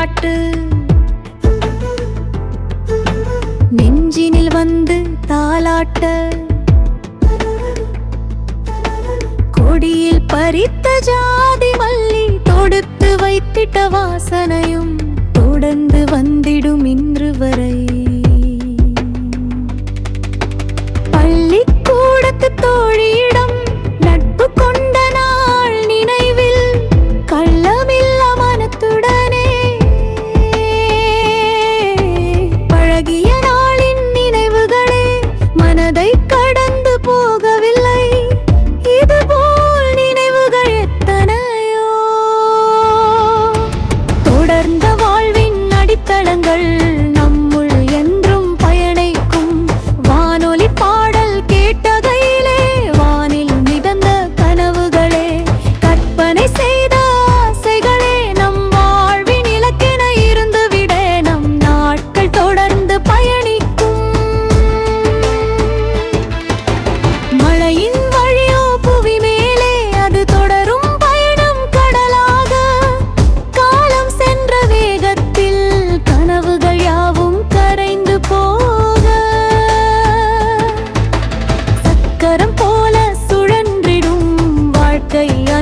விளையாட்டு நெஞ்சினில் வந்து தாலாட்ட கொடியில் பறித்த ஜாதி மல்லி தொடுத்து வைத்திட்ட வாசனையும் தொடர்ந்து வந்திடும் இன்று வரை.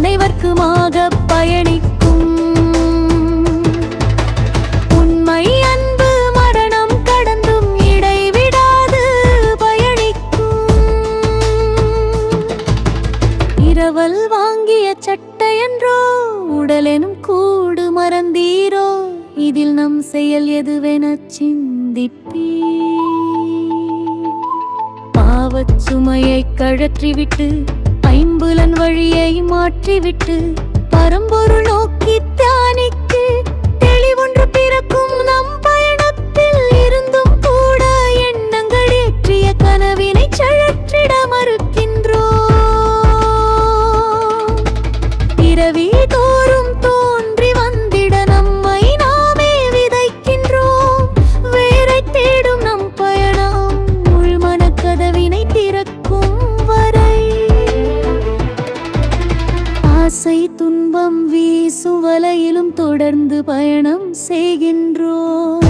அனைவருக்குமாக பயணிக்கும். உண்மை அன்பு மரணம் கடந்தும் இடைவிடாது பயணிக்கும். இரவல் வாங்கிய சட்டையன்றோ உடலெனும் கூடு மறந்தீரோ? இதில் நம் செயல் எதுவென சிந்திப்பீ பாவச்சுமையை கழற்றிவிட்டு ஐம்புலன் வழியை மாற்றிவிட்டு பரம்பொருள் நோக்கி ஆசை துன்பம் வீசுவலையிலும் தொடர்ந்து பயணம் செய்கின்றோம்.